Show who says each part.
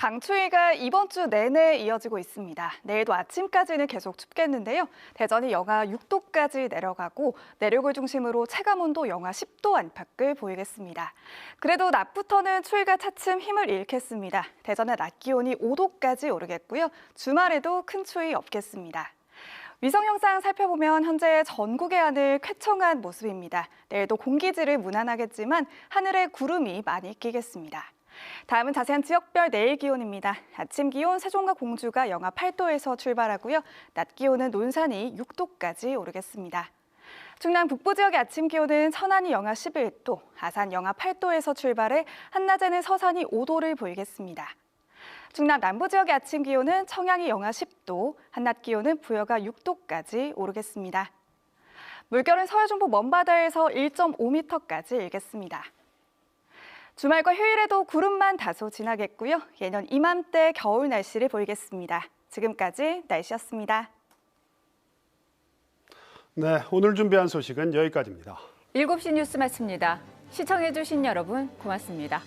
Speaker 1: 강추위가 이번 주 내내 이어지고 있습니다. 내일도 아침까지는 계속 춥겠는데요. 대전이 영하 6도까지 내려가고 내륙을 중심으로 체감온도 영하 10도 안팎을 보이겠습니다. 그래도 낮부터는 추위가 차츰 힘을 잃겠습니다. 대전은 낮 기온이 5도까지 오르겠고요. 주말에도 큰 추위 없겠습니다. 위성 영상 살펴보면 현재 전국의 하늘 쾌청한 모습입니다. 내일도 공기질을 무난하겠지만 하늘에 구름이 많이 끼겠습니다. 다음은 자세한 지역별 내일 기온입니다. 아침 기온 세종과 공주가 영하 8도에서 출발하고요. 낮 기온은 논산이 6도까지 오르겠습니다. 충남 북부 지역의 아침 기온은 천안이 영하 11도, 아산 영하 8도에서 출발해 한낮에는 서산이 5도를 보이겠습니다. 충남 남부 지역의 아침 기온은 청양이 영하 10도, 한낮 기온은 부여가 6도까지 오르겠습니다. 물결은 서해 중부 먼바다에서 1.5m까지 일겠습니다. 주말과 휴일에도 구름만 다소 지나겠고요. 예년 이맘때 겨울 날씨를 보이겠습니다. 지금까지 날씨였습니다.
Speaker 2: 네, 오늘 준비한 소식은 여기까지입니다.
Speaker 3: 7시 뉴스 마칩니다. 시청해주신 여러분 고맙습니다.